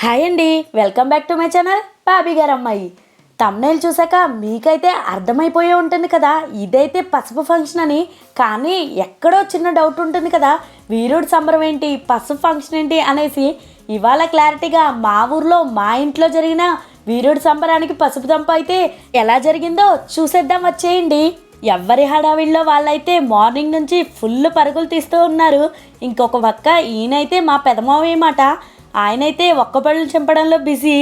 Hi అండి welcome back to my channel Bobby గారు అమ్మాయి తమ్నైల్ చూసాక మీకైతే అర్థమైపోయే ఉంటుంది కదా ఇదైతే పసుపు ఫంక్షన్ అని. కానీ ఎక్కడో చిన్న డౌట్ ఉంటుంది కదా వీరుడి సంబరం ఏంటి పసుపు ఫంక్షన్ ఏంటి అనేసి. ఇవాళ క్లారిటీగా మా ఊర్లో మా ఇంట్లో జరిగిన వీరుడి సంబరానికి పసుపు దంప అయితే ఎలా జరిగిందో చూసేద్దాం వచ్చేయండి. ఎవరి హడావిడిలో వాళ్ళైతే మార్నింగ్ నుంచి ఫుల్ పరుగులు తీస్తూ ఉన్నారు. ఇంకొక పక్క ఈయనైతే మా పెదమావయ్య మాట. ఆయనైతే ఒక్క పళ్ళు చింపడంలో బిజీ.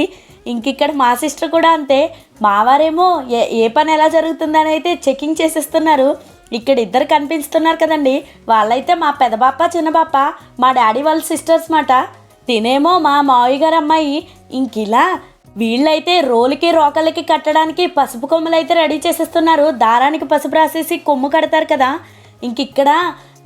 ఇంకిక్కడ మా సిస్టర్ కూడా అంతే. మావారేమో ఏ ఏ పని ఎలా జరుగుతుందని అయితే చెకింగ్ చేసేస్తున్నారు. ఇక్కడ ఇద్దరు కనిపిస్తున్నారు కదండి. వాళ్ళైతే మా పెదబాప చిన్నబాప మా డాడీ వాళ్ళ సిస్టర్స్ మాట. తినేమో మా మావయ్య గారు అమ్మాయి. ఇంకిలా వీళ్ళైతే రోలుకి రోకలకి కట్టడానికి పసుపు కొమ్మలు అయితే రెడీ చేసేస్తున్నారు. దారానికి పసుపు రాసేసి కొమ్ము కడతారు కదా. ఇంక ఇక్కడ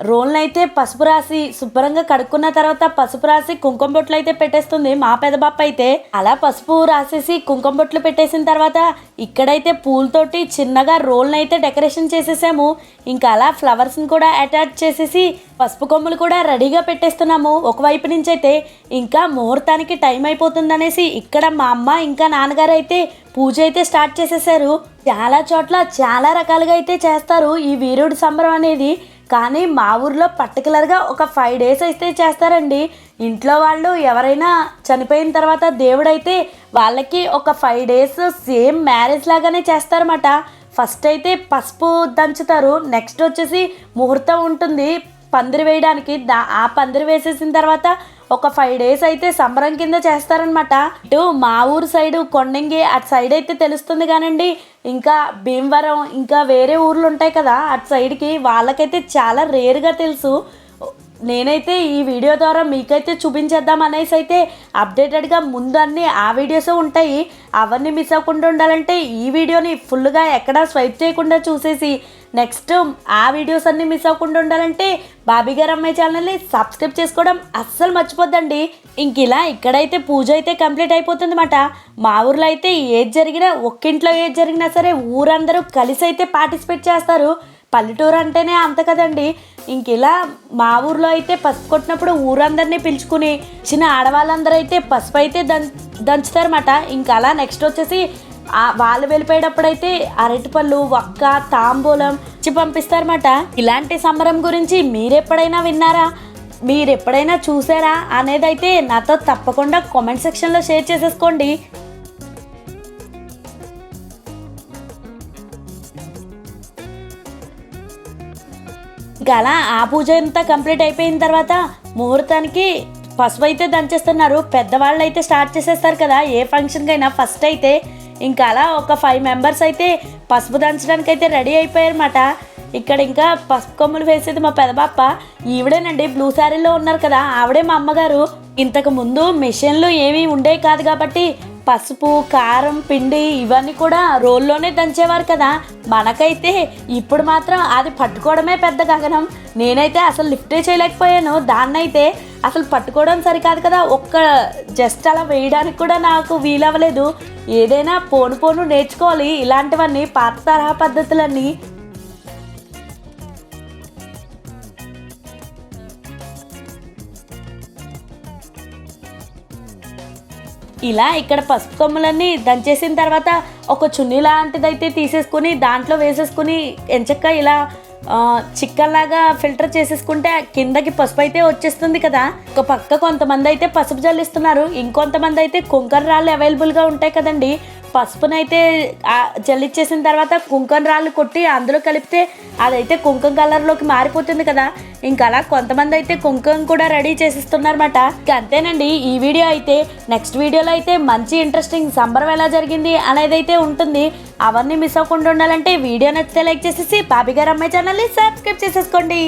రోల్ని అయితే పసుపు రాసి శుభ్రంగా కడుక్కున్న తర్వాత పసుపు రాసి కుంకుమ బొట్లు అయితే పెట్టేస్తుంది. మా పెదబాప అయితే అలా పసుపు రాసేసి కుంకుమ బొట్లు పెట్టేసిన తర్వాత ఇక్కడైతే పూలతోటి చిన్నగా రోల్ని అయితే డెకరేషన్ చేసేసాము. ఇంకా అలా ఫ్లవర్స్ని కూడా అటాచ్ చేసేసి పసుపు కొమ్ములు కూడా రెడీగా పెట్టేస్తున్నాము. ఒకవైపు నుంచి అయితే ఇంకా ముహూర్తానికి టైం అయిపోతుందనేసి ఇక్కడ మా అమ్మ ఇంకా నాన్నగారు అయితే పూజ అయితే స్టార్ట్ చేసేసారు. చాలా చోట్ల చాలా రకాలుగా అయితే చేస్తారు. ఈ వీరుడి సంబరం అనేది కానీ మా ఊర్లో పర్టికులర్గా ఒక ఫైవ్ డేస్ అయితే చేస్తారండి. ఇంట్లో వాళ్ళు ఎవరైనా చనిపోయిన తర్వాత దేవుడైతే వాళ్ళకి ఒక ఫైవ్ డేస్ సేమ్ మ్యారేజ్ లాగానే చేస్తారన్నమాట. ఫస్ట్ అయితే పసుపు దంచుతారు నెక్స్ట్ వచ్చేసి ముహూర్తం ఉంటుంది. పందిరి వేయడానికి దా ఆ పందిరి వేసేసిన తర్వాత ఒక ఫైవ్ డేస్ అయితే సంబరం కింద చేస్తారనమాట ఇటు మా ఊరు సైడు కొండంగి అటు సైడ్ అయితే తెలుస్తుంది కానండి. ఇంకా భీమవరం ఇంకా వేరే ఊర్లు ఉంటాయి కదా అటు సైడ్కి వాళ్ళకైతే చాలా రేర్గా తెలుసు. నేనైతే ఈ వీడియో ద్వారా మీకైతే చూపించేద్దాం అనేసి అయితే అప్డేటెడ్గా ముందు అన్నీ ఆ వీడియోసే ఉంటాయి. అవన్నీ మిస్ అవ్వకుండా ఉండాలంటే ఈ వీడియోని ఫుల్గా ఎక్కడా స్వైప్ చేయకుండా చూసేసి నెక్స్ట్ ఆ వీడియోస్ అన్నీ మిస్ అవ్వకుండా ఉండాలంటే బాబీ గారు అమ్మాయి ఛానల్ని సబ్స్క్రైబ్ చేసుకోవడం అస్సలు మర్చిపోద్దండి. ఇంక ఇలా ఇక్కడైతే పూజ అయితే కంప్లీట్ అయిపోతుంది మాట మా ఊర్లో అయితే ఏది జరిగినా ఒక్కింట్లో ఏది జరిగినా సరే ఊరందరూ కలిసి అయితే పార్టిసిపేట్ చేస్తారు. పల్లెటూరు అంటేనే అంత కదండి. ఇంక ఇలా మా ఊర్లో అయితే పసుపు కొట్టినప్పుడు ఊరందరినీ పిలుచుకుని చిన్న ఆడవాళ్ళందరూ అయితే పసుపు అయితే దం దంచుతారన్నమాట. ఇంకా అలా నెక్స్ట్ వచ్చేసి వాళ్ళు వెళ్ళిపోయేటప్పుడైతే అరటిపళ్ళు వక్క తాంబూలం ఇచ్చి పంపిస్తారన్నమాట. ఇలాంటి సంబరం గురించి మీరెప్పుడైనా విన్నారా? మీరు ఎప్పుడైనా చూసారా? అనేది అయితే నాతో తప్పకుండా కామెంట్ సెక్షన్లో షేర్ చేసేసుకోండి. ఇంకా అలా ఆ పూజ అంతా కంప్లీట్ అయిపోయిన తర్వాత ముహూర్తానికి పసుపు అయితే దంచేస్తున్నారు. పెద్దవాళ్ళు అయితే స్టార్ట్ చేసేస్తారు కదా ఏ ఫంక్షన్కైనా ఫస్ట్ అయితే ఇంకా అలా ఒక ఫైవ్ మెంబర్స్ అయితే పసుపు దంచడానికి అయితే రెడీ అయిపోయారన్నమాట. ఇక్కడ ఇంకా పసుపు కొమ్ములు వేసేది మా పెదబాప్ప ఈవిడేనండి బ్లూ శారీలో ఉన్నారు కదా ఆవిడే మా అమ్మగారు. ఇంతకు ముందు మిషన్లు ఏమీ ఉండేవి కాదు కాబట్టి పసుపు కారం పిండి ఇవన్నీ కూడా రోల్లోనే దంచేవారు కదా. మనకైతే ఇప్పుడు మాత్రం అది పట్టుకోవడమే పెద్ద గగనం. నేనైతే అసలు లిఫ్టే చేయలేకపోయాను. దాన్నైతే అసలు పట్టుకోవడం సరికాదు కదా. ఒక్క జస్ట్ అలా వేయడానికి కూడా నాకు వీలవ్వలేదు. ఏదైనా పోను పోను నేర్చుకోవాలి. ఇలాంటివన్నీ పాత తరహా పద్ధతులన్నీ ఇలా ఇక్కడ పసుపు కొమ్మలన్నీ దంచేసిన తర్వాత ఒక చున్నీ లాంటిదైతే తీసేసుకుని దాంట్లో వేసేసుకుని ఎంచక్క ఇలా చిక్కన్లాగా ఫిల్టర్ చేసేసుకుంటే కిందకి పసుపు అయితే వచ్చేస్తుంది కదా. ఒక పక్క కొంతమంది అయితే పసుపు జల్లిస్తున్నారు ఇంకొంతమంది అయితే కుంకర రాళ్ళు అవైలబుల్గా ఉంటాయి కదండి. పసుపునైతే జల్లిచ్చేసిన తర్వాత కుంకుమ రాళ్ళు కొట్టి అందులో కలిపితే అదైతే కుంకం కలర్లోకి మారిపోతుంది కదా. ఇంకా అలా కొంతమంది అయితే కుంకుమ కూడా రెడీ చేసిస్తున్నారన్నమాట. ఇంకా అంతేనండి ఈ వీడియో అయితే నెక్స్ట్ వీడియోలో అయితే మంచి ఇంట్రెస్టింగ్ సంబరం ఎలా జరిగింది అనేది అయితే ఉంటుంది. అవన్నీ మిస్ అవ్వకుండా ఉండాలంటే వీడియో నచ్చితే లైక్ చేసేసి బాబీ గారు అమ్మాయి ఛానల్ని సబ్స్క్రైబ్ చేసేసుకోండి.